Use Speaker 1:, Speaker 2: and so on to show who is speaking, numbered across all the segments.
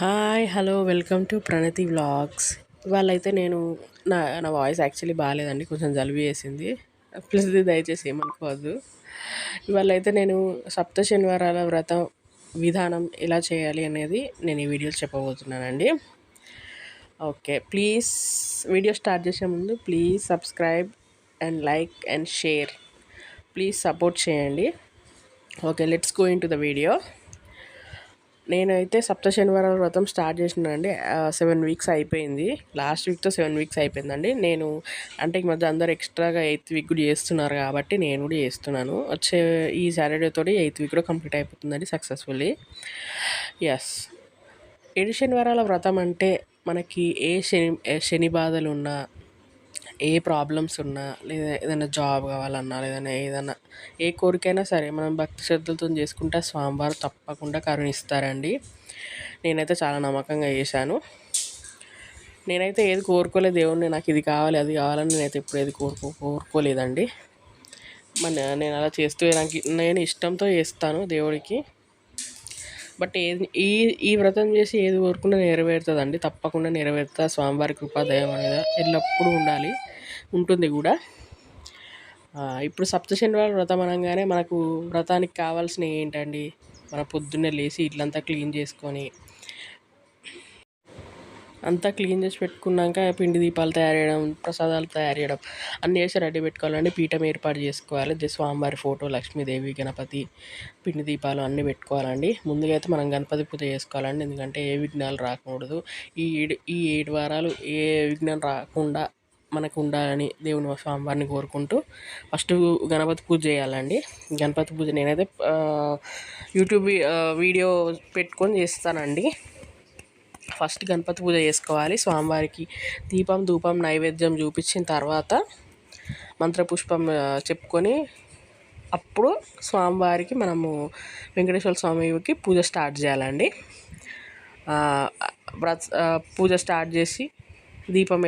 Speaker 1: Hi hello welcome to Pranathi vlogs. ఇవాళ అయితే నేను నా నా వాయిస్ యాక్చువల్లీ బాగాలేదండి కొంచెం జలుబు చేసింది. ప్లస్ దయచేసి ఏమనుకోవద్దు. ఇవాళ అయితే నేను సప్త శనివారాల వ్రతం విధానం ఎలా చేయాలి అనేది నేను ఈ వీడియోలో చెప్పబోతున్నానండి. ఓకే ప్లీజ్ వీడియో స్టార్ట్ చేసే ముందు please subscribe and like and share. Please support చేయండి. Okay let's go into the video. నేనైతే సప్త శనివారాల వ్రతం స్టార్ట్ చేసినానండి. సెవెన్ వీక్స్ అయిపోయింది. లాస్ట్ వీక్తో సెవెన్ వీక్స్ అయిపోయిందండి. నేను అంటే ఈ మధ్య అందరు ఎక్స్ట్రాగా ఎయిత్ వీక్ కూడా చేస్తున్నారు కాబట్టి నేను కూడా చేస్తున్నాను. వచ్చే ఈ సాటర్డే తోటి ఎయిత్ వీక్ కూడా కంప్లీట్ అయిపోతుందండి సక్సెస్ఫుల్లీ ఎస్ ఏడు శనివారాల వ్రతం అంటే మనకి ఏ శని శని బాధలు ఉన్నా ఏ ప్రాబ్లమ్స్ ఉన్నా లేదా ఏదైనా జాబ్ కావాలన్నా లేదన్నా ఏదన్నా ఏ కోరికైనా సరే మనం భక్తి శ్రద్ధలతో చేసుకుంటే స్వామివారు తప్పకుండా కరుణిస్తారండి. నేనైతే చాలా నమ్మకంగా చేశాను. నేనైతే ఏది కోరుకోలేదు దేవుణ్ణి నాకు ఇది కావాలి అది కావాలని నేనైతే ఇప్పుడు ఏది కోరుకో కోరుకోలేదండి. మన నేను అలా చేస్తూ నాకు నేను ఇష్టంతో చేస్తాను దేవుడికి. బట్ ఏది ఈ ఈ వ్రతం చేసి ఏది కోరుకున్నా నెరవేరుతుందండి. తప్పకుండా నెరవేరుతా స్వామివారి కృపాదయం అనేది ఎల్లప్పుడూ ఉండాలి. ఉంటుంది కూడా. ఇప్పుడు సప్త శనివారం వ్రతం అనగానే మనకు వ్రతానికి కావాల్సినవి ఏంటండి? మన పొద్దున్నే లేచి ఇట్లంతా క్లీన్ చేసుకొని అంతా క్లీన్ చేసి పెట్టుకున్నాక పిండి దీపాలు తయారు చేయడం ప్రసాదాలు తయారు చేయడం అన్నీ వేసి రెడీ పెట్టుకోవాలండి. పీఠం ఏర్పాటు చేసుకోవాలి. స్వామివారి ఫోటో లక్ష్మీదేవి గణపతి పిండి దీపాలు అన్నీ పెట్టుకోవాలండి. ముందుగా అయితే మనం గణపతి పూజ చేసుకోవాలండి. ఎందుకంటే ఏ విఘ్నాలు రాకూడదు. ఈ ఏడు ఈ ఏడు వారాలు ఏ విఘ్నం రాకుండా మనకు ఉండాలని దేవుని స్వామివారిని కోరుకుంటూ ఫస్ట్ గణపతి పూజ చేయాలండి. గణపతి పూజ నేనైతే యూట్యూబ్ వీడియో పెట్టుకొని చేస్తానండి. ఫస్ట్ గణపతి పూజ చేసుకోవాలి. స్వామివారికి దీపం ధూపం నైవేద్యం చూపించిన తర్వాత మంత్రపుష్పం చెప్పుకొని అప్పుడు స్వామివారికి మనము వెంకటేశ్వర స్వామికి పూజ స్టార్ట్ చేయాలండి. పూజ స్టార్ట్ చేసి దీపం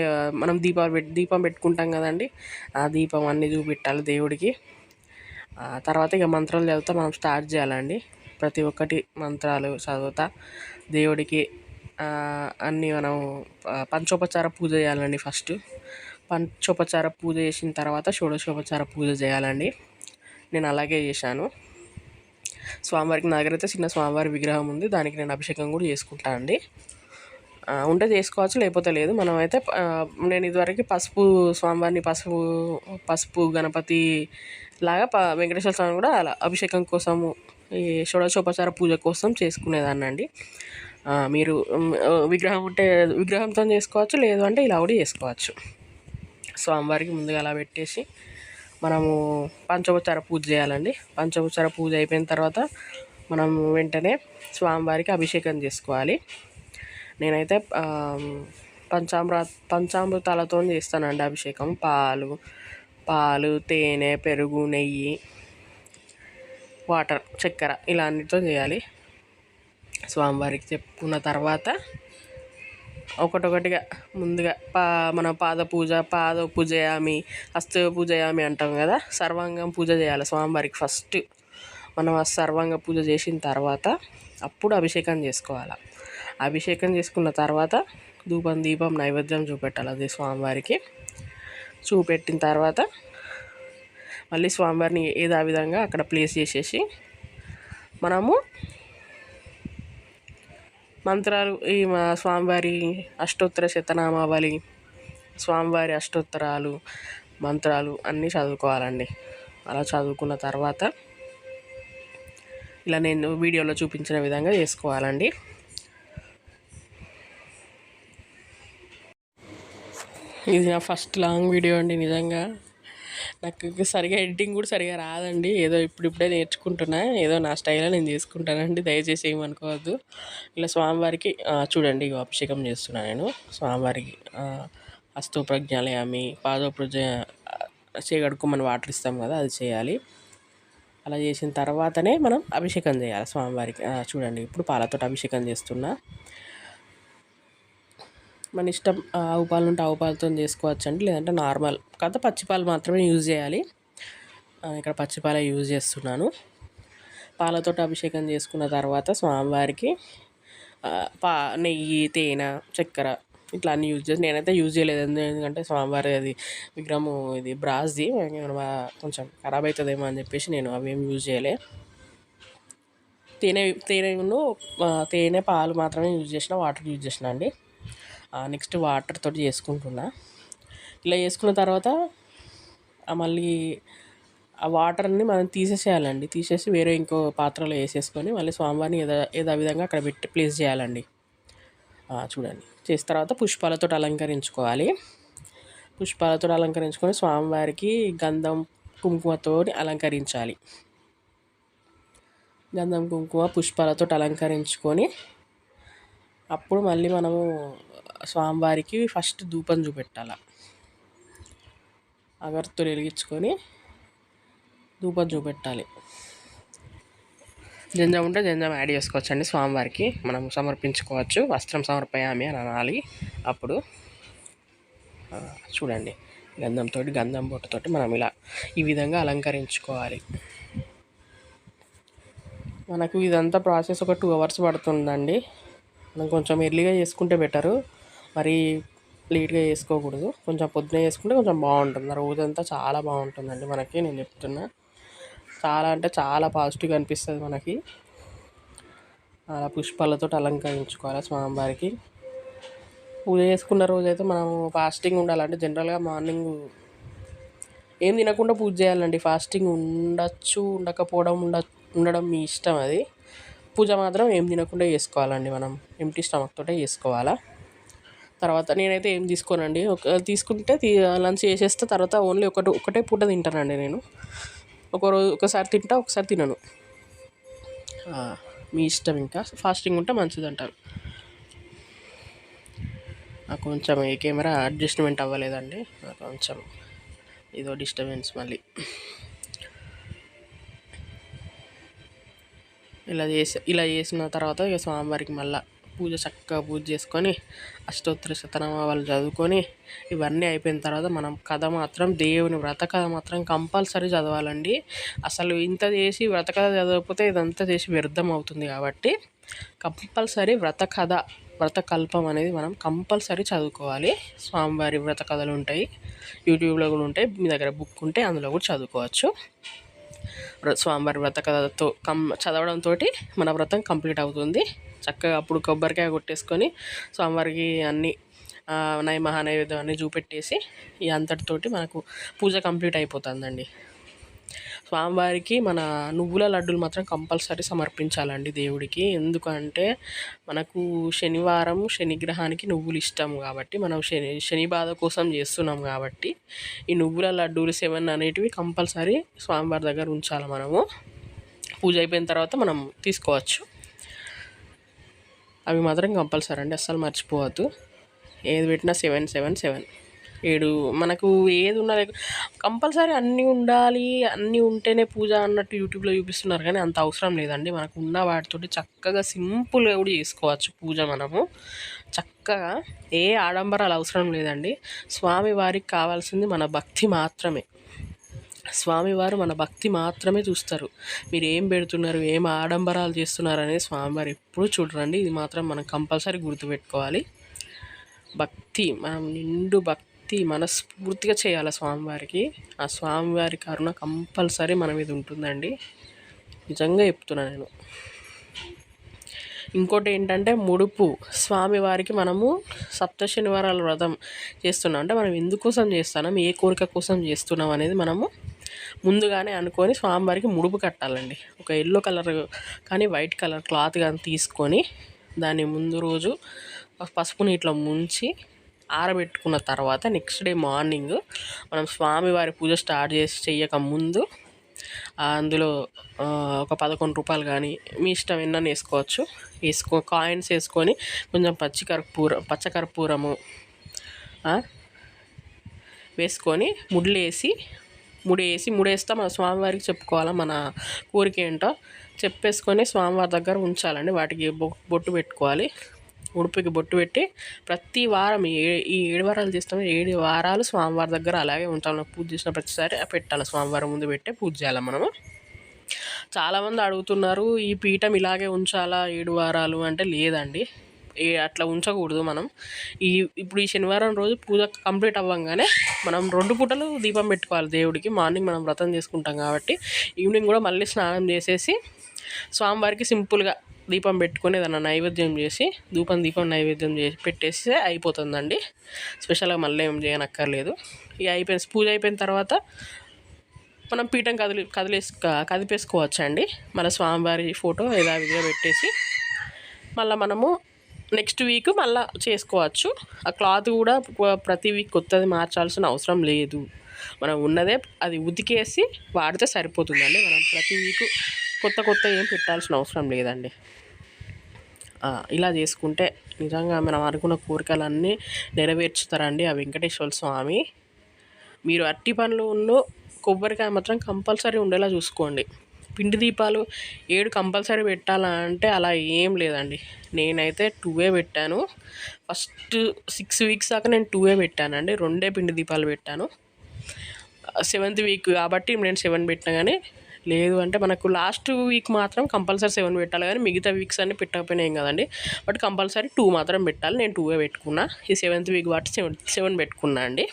Speaker 1: మనం దీపాలు పెట్టి దీపం పెట్టుకుంటాం కదండి. ఆ దీపం అన్నీ చూపెట్టాలి దేవుడికి. తర్వాత ఇక మంత్రాలు చదువుతా మనం స్టార్ట్ చేయాలండి. ప్రతి ఒక్కటి మంత్రాలు చదువుతా. దేవుడికి అన్నీ మనం పంచోపచార పూజ చేయాలండి ఫస్ట్ పంచోపచార పూజ చేసిన తర్వాత షోడశోపచార పూజ చేయాలండి. నేను అలాగే చేశాను. స్వామివారికి నా దగ్గర అయితే చిన్న స్వామివారి విగ్రహం ఉంది. దానికి నేను అభిషేకం కూడా చేసుకుంటాను అండి. ఉంటే చేసుకోవచ్చు లేకపోతే లేదు. మనం అయితే నేను ఇదివరకు పసుపు స్వామివారిని పసుపు పసుపు గణపతి లాగా ప వెంకటేశ్వర స్వామి కూడా అలా అభిషేకం కోసము ఈ షోడశోపచార పూజ కోసం చేసుకునేదాన్ని అండి. మీరు విగ్రహం ఉంటే విగ్రహంతో చేసుకోవచ్చు లేదు అంటే ఇలా కూడా చేసుకోవచ్చు. స్వామివారికి ముందుగా అలా పెట్టేసి మనము పంచోపచార పూజ చేయాలండి. పంచోపచార పూజ అయిపోయిన తర్వాత మనం వెంటనే స్వామివారికి అభిషేకం చేసుకోవాలి. నేనైతే పంచామృత పంచామృతాలతో చేస్తానండి అభిషేకం. పాలు పాలు తేనె పెరుగు నెయ్యి వాటర్ చక్కెర ఇలా అన్నిటితో చేయాలి. స్వామివారికి చెప్పుకున్న తర్వాత ఒకటొకటిగా ముందుగా పా మన పాద పూజ పాద పూజయామి హస్త పూజయామి అంటాం కదా సర్వాంగం పూజ చేయాలి స్వామివారికి ఫస్ట్. మనం ఆ సర్వాంగ పూజ చేసిన తర్వాత అప్పుడు అభిషేకం చేసుకోవాలి. అభిషేకం చేసుకున్న తర్వాత ధూపం దీపం నైవేద్యం చూపెట్టాలి అది స్వామివారికి. చూపెట్టిన తర్వాత మళ్ళీ స్వామివారిని ఏదో విధంగా అక్కడ ప్లేస్ చేసేసి మనము మంత్రాలు ఈ స్వామివారి అష్టోత్తర శతనామావళి స్వామివారి అష్టోత్తరాలు మంత్రాలు అన్నీ చదువుకోవాలండి. అలా చదువుకున్న తర్వాత ఇలా నేను వీడియోలో చూపించిన విధంగా చేసుకోవాలండి. ఇది నా ఫస్ట్ లాంగ్ వీడియో అండి నిజంగా. నాకు సరిగా ఎడిటింగ్ కూడా సరిగా రాదండి. ఏదో ఇప్పుడిప్పుడే నేర్చుకుంటున్నా. ఏదో నా స్టైల్లో నేను చేసుకుంటానండి దయచేసి ఏమనుకోవద్దు. ఇలా స్వామివారికి చూడండి అభిషేకం చేస్తున్నా నేను. స్వామివారికి హస్తోప్రజ్ఞాలయామి పాదోప్రజ చేయగడుకోమని వాటర్ ఇస్తాం కదా అది చేయాలి. అలా చేసిన తర్వాతనే మనం అభిషేకం చేయాలి స్వామివారికి. చూడండి ఇప్పుడు పాలతో అభిషేకం చేస్తున్నా. మన ఇష్టం ఆవు పాలు ఉంటే ఆవు పాలతో చేసుకోవచ్చు అండి లేదంటే నార్మల్. కాకపోతే పచ్చిపాలు మాత్రమే యూజ్ చేయాలి. ఇక్కడ పచ్చిపాలే యూజ్ చేస్తున్నాను. పాలతో అభిషేకం చేసుకున్న తర్వాత స్వామివారికి పా నెయ్యి తేనె చక్కెర ఇట్లా అన్నీ యూజ్ చేసి నేనైతే యూజ్ చేయలేదు. ఎందుకంటే స్వామివారి అది విగ్రహము ఇది బ్రాస్ది. కొంచెం ఖరాబ్ అవుతుందేమో అని చెప్పేసి నేను అవేం యూజ్ చేయలే. తేనె తేనెను తేనె పాలు మాత్రమే యూజ్ చేసిన వాటర్ యూజ్ చేసిన అండి. నెక్స్ట్ వాటర్ తోటి చేసుకుంటున్నా. ఇలా చేసుకున్న తర్వాత మళ్ళీ ఆ వాటర్ని మనం తీసేసేయాలండి. తీసేసి వేరే ఇంకో పాత్రలో వేసేసుకొని మళ్ళీ స్వామివారిని ఏదో ఏదో విధంగా అక్కడ పెట్టి ప్లేస్ చేయాలండి. చూడండి. చేసిన తర్వాత పుష్పాలతో అలంకరించుకోవాలి. పుష్పాలతో అలంకరించుకొని స్వామివారికి గంధం కుంకుమతో అలంకరించాలి. గంధం కుంకుమ పుష్పాలతో అలంకరించుకొని అప్పుడు మళ్ళీ మనము స్వామివారికి ఫస్ట్ ధూపం చూపెట్టాల. అగర్తులు వెలిగించుకొని ధూపం చూపెట్టాలి. జంజం ఉంటే జంజం యాడ్ చేసుకోవచ్చు అండి స్వామివారికి. మనం సమర్పించుకోవచ్చు. వస్త్రం సమర్పయామి అని అనాలి. అప్పుడు చూడండి. గంధంతో గంధం బొట్టుతోటి మనం ఇలా ఈ విధంగా అలంకరించుకోవాలి. మనకు ఇదంతా ప్రాసెస్ ఒక టూ అవర్స్ పడుతుందండి. మనం కొంచెం ఎర్లీగా చేసుకుంటే బెటరు. మరి లేట్గా చేసుకోకూడదు. కొంచెం పొద్దున చేసుకుంటే కొంచెం బాగుంటుంది. ఆ రోజంతా చాలా బాగుంటుందండి మనకి. నేను చెప్తున్నా. చాలా అంటే చాలా పాజిటివ్గా అనిపిస్తుంది మనకి. అలా పుష్పాలతో అలంకరించుకోవాలి స్వామివారికి. పూజ చేసుకున్న రోజైతే మనం ఫాస్టింగ్ ఉండాలంటే జనరల్గా మార్నింగ్ ఏం తినకుండా పూజ చేయాలండి. ఫాస్టింగ్ ఉండొచ్చు ఉండకపోవడం ఉండ ఉండడం మీ ఇష్టం అది. పూజ మాత్రం ఏం తినకుండా చేసుకోవాలండి మనం. ఎంటీ స్టమక్ తోటే చేసుకోవాలా. తర్వాత నేనైతే ఏం తీసుకోనండి. ఒక తీసుకుంటే లంచ్ చేసేస్తే తర్వాత ఓన్లీ ఒకటి ఒకటే పూట తింటానండి నేను. ఒక రోజు ఒకసారి తింటా ఒకసారి తినను. మీ ఇష్టం ఇంకా. ఫాస్టింగ్ ఉంటే మంచిది అంటారు నాకు కొంచెం ఈ కెమెరా అడ్జస్ట్మెంట్ అవ్వలేదండి. నాకు కొంచెం ఇదో డిస్టర్బెన్స్ మళ్ళీ. ఇలా చేసి ఇలా చేసిన తర్వాత ఇక స్వామివారికి మళ్ళీ పూజ చక్కగా పూజ చేసుకొని అష్టోత్తర శతనామాలు చదువుకొని ఇవన్నీ అయిపోయిన తర్వాత మనం కథ మాత్రం దేవుని వ్రత కథ మాత్రం కంపల్సరీ చదవాలండి. అసలు ఇంత చేసి వ్రత కథ చదవకపోతే ఇదంతా చేసి వ్యర్థం అవుతుంది కాబట్టి కంపల్సరీ వ్రత కథ వ్రత కల్పం అనేది మనం కంపల్సరీ చదువుకోవాలి. స్వామివారి వ్రత కథలు ఉంటాయి యూట్యూబ్లో కూడా ఉంటాయి మీ దగ్గర బుక్ ఉంటే అందులో కూడా చదువుకోవచ్చు. స్వామివారి వ్రత కథతో కం చదవడంతో మన వ్రతం కంప్లీట్ అవుతుంది. చక్కగా అప్పుడు కొబ్బరికాయ కొట్టేసుకొని స్వామివారికి అన్ని ఆ, నై మహానైవేద్యం అన్నీ చూపెట్టేసి ఈ అంతటితోటి మనకు పూజ కంప్లీట్ అయిపోతుందండి. స్వామివారికి మన నువ్వుల లడ్డూలు మాత్రం కంపల్సరీ సమర్పించాలండి దేవుడికి. ఎందుకంటే మనకు శనివారం శనిగ్రహానికి నువ్వులు ఇష్టం కాబట్టి మనం శని శని బాధ కోసం చేస్తున్నాం కాబట్టి ఈ నువ్వుల లడ్డూలు సెవెన్ అనేటివి కంపల్సరీ స్వామివారి దగ్గర ఉంచాలి మనము. పూజ అయిపోయిన తర్వాత మనం తీసుకోవచ్చు. అవి మాత్రం కంపల్సరీ అండి అస్సలు మర్చిపోవద్దు. ఏది పెట్టినా సెవెన్ సెవెన్ సెవెన్ ఏడు మనకు ఏది ఉన్నా కంపల్సరీ అన్నీ ఉండాలి అన్నీ ఉంటేనే పూజ అన్నట్టు యూట్యూబ్లో చూపిస్తున్నారు కానీ అంత అవసరం లేదండి. మనకు ఉన్న వాటితోటి చక్కగా సింపుల్గా కూడా చేసుకోవచ్చు పూజ మనము. చక్కగా ఏ ఆడంబరాలు అవసరం లేదండి. స్వామి వారికి కావాల్సింది మన భక్తి మాత్రమే. స్వామివారు మన భక్తి మాత్రమే చూస్తారు. మీరు ఏం పెడుతున్నారు ఏం ఆడంబరాలు చేస్తున్నారు అనేది స్వామివారు ఎప్పుడూ చూడరండి. ఇది మాత్రం మనం కంపల్సరీ గుర్తుపెట్టుకోవాలి. భక్తి మనం నిండు భక్తి మనస్ఫూర్తిగా చేయాలి స్వామివారికి. ఆ స్వామివారి కరుణ కంపల్సరీ మన మీద ఉంటుందండి. నిజంగా చెప్తున్నా నేను. ఇంకోటి ఏంటంటే ముడుపు. స్వామివారికి మనము సప్త శనివారాల వ్రతం చేస్తున్నాం. అంటే మనం ఎందుకోసం చేస్తున్నాం ఏ కోరిక కోసం చేస్తున్నాం అనేది మనము ముందుగానే అనుకొని స్వామివారికి ముడుపు కట్టాలండి. ఒక ఎల్లో కలర్ కానీ వైట్ కలర్ క్లాత్ కానీ తీసుకొని దాన్ని ముందు రోజు పసుపు నీటిలో ముంచి ఆరబెట్టుకున్న తర్వాత నెక్స్ట్ డే మార్నింగ్ మనం స్వామివారి పూజ స్టార్ట్ చేసి చెయ్యక ముందు అందులో ఒక పదకొండు రూపాయలు కానీ మీ ఇష్టం ఎన్న వేసుకోవచ్చు. వేసుకో కాయిన్స్ వేసుకొని కొంచెం పచ్చి కర్పూరం పచ్చ వేసుకొని ముడ్లేసి మూడు వేసి మూడు ముడేస్తే మన స్వామివారికి చెప్పుకోవాలా మన కోరిక ఏంటో. చెప్పేసుకొని స్వామివారి దగ్గర ఉంచాలండి. వాటికి బొ- బొట్టు పెట్టుకోవాలి. ఉడుపుకి బొట్టు పెట్టి ప్రతి వారం ఈ ఏ- ఈ ఏడు వారాలు చేస్తాం. ఏడు వారాలు స్వామివారి దగ్గర అలాగే ఉంటాం. పూజ చేసిన ప్రతిసారి పెట్టాలి. స్వామివారి ముందు పెట్టే పూజ చేయాలి మనము. చాలామంది అడుగుతున్నారు ఈ పీఠం ఇలాగే ఉంచాలా? ఏడు వారాలు? అంటే లేదండి. అట్లా ఉంచకూడదు మనం. ఈ ఇప్పుడు ఈ శనివారం రోజు పూజ కంప్లీట్ అవ్వగానే మనం రెండు పూటలు దీపం పెట్టుకోవాలి దేవుడికి. మార్నింగ్ మనం వ్రతం చేసుకుంటాం కాబట్టి ఈవినింగ్ కూడా మళ్ళీ స్నానం చేసేసి స్వామివారికి సింపుల్గా దీపం పెట్టుకొని ఏదైనా నైవేద్యం చేసి ధూపం దీపం నైవేద్యం చేసి పెట్టేస్తే అయిపోతుందండి. స్పెషల్గా మళ్ళీ ఏం చేయనక్కర్లేదు. ఇక అయిపోయిన పూజ అయిపోయిన తర్వాత మనం పీఠం కదిలి కదిలేసు కదిపేసుకోవచ్చు అండి మన స్వామివారి ఫోటో యథావిధిగా పెట్టేసి మళ్ళీ మనము నెక్స్ట్ వీక్ మళ్ళీ చేసుకోవచ్చు. ఆ క్లాత్ కూడా ప్రతి వీక్ కొత్తది మార్చాల్సిన అవసరం లేదు. మనం ఉన్నదే అది ఉతికేసి వాడితే సరిపోతుందండి. మనం ప్రతి వీక్ కొత్త కొత్త ఏం పెట్టాల్సిన అవసరం లేదండి. ఇలా చేసుకుంటే నిజంగా మనం అనుకున్న కోరికలన్నీ నెరవేర్చుతారండి ఆ వెంకటేశ్వర స్వామి. మీరు అట్టి పనులు ఉన్న కొబ్బరికాయ మాత్రం కంపల్సరీ ఉండేలా చూసుకోండి. పిండి దీపాలు ఏడు కంపల్సరీ పెట్టాలా అంటే అలా ఏం లేదండి. నేనైతే టూవే పెట్టాను. ఫస్ట్ సిక్స్ వీక్స్ దాకా నేను టూవే పెట్టానండి. రెండే పిండి దీపాలు పెట్టాను. సెవెంత్ వీక్ కాబట్టి నేను సెవెన్ పెట్టినా కానీ లేదు అంటే మనకు లాస్ట్ వీక్ మాత్రం కంపల్సరీ సెవెన్ పెట్టాలి కానీ మిగతా వీక్స్ అన్నీ పెట్టకపోయినా ఏం కదండి. బట్ కంపల్సరీ టూ మాత్రం పెట్టాలి. నేను టూవే పెట్టుకున్నా. ఈ సెవెంత్ వీక్ బట్టి సెవెన్ సెవెన్ పెట్టుకున్నా అండి.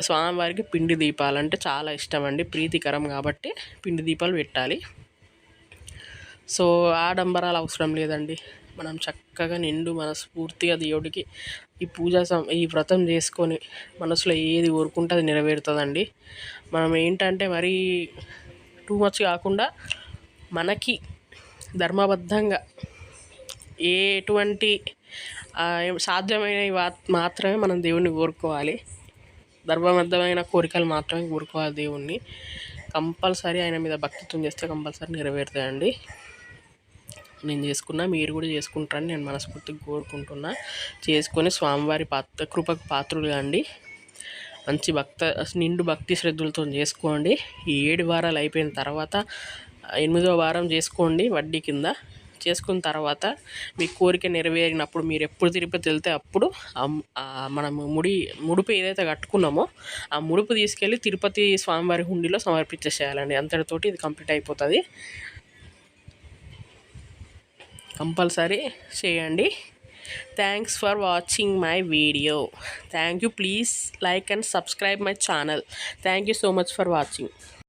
Speaker 1: స్వామివారికి పిండి దీపాలు అంటే చాలా ఇష్టం అండి ప్రీతికరం కాబట్టి పిండి దీపాలు పెట్టాలి. సో ఆడంబరాలు అవసరం లేదండి. మనం చక్కగా నిండు మనస్ఫూర్తిగా దేవుడికి ఈ పూజ ఈ వ్రతం చేసుకొని మనసులో ఏది కోరుకుంటే అది నెరవేరుతుందండి. మనం ఏంటంటే మరీ టూ మచ్ కాకుండా మనకి ధర్మబద్ధంగా ఏ ఎటువంటి సాధ్యమైనవి మాత్రమే మనం దేవుణ్ణి కోరుకోవాలి. ధర్మబద్ధమైన కోరికలు మాత్రమే కోరుకోవాలి దేవుణ్ణి. కంపల్సరీ ఆయన మీద భక్తితో చేస్తే కంపల్సరీ నెరవేరుతాయండి. నేను చేసుకున్నా మీరు కూడా చేసుకుంటారని నేను మనస్ఫూర్తిగా కోరుకుంటున్నా. చేసుకొని స్వామివారి పాత్ర కృపకు పాత్రులు అండి. మంచి భక్త నిండు భక్తి శ్రద్ధలతో చేసుకోండి. ఈ ఏడు వారాలు అయిపోయిన తర్వాత ఎనిమిదో వారం చేసుకోండి వడ్డీ కింద. చేసుకున్న తర్వాత మీ కోరిక నెరవేరినప్పుడు మీరు ఎప్పుడు తిరుపతి వెళ్తే అప్పుడు మనము ముడి ముడుపు ఏదైతే కట్టుకున్నామో ఆ ముడుపు తీసుకెళ్ళి తిరుపతి స్వామివారి హుండీలో సమర్పించేసేయాలండి. అంతటితోటి ఇది కంప్లీట్ అయిపోతుంది. కంపల్సరీ చేయండి. Thanks for watching my video thank you please like and subscribe my channel thank you so much for watching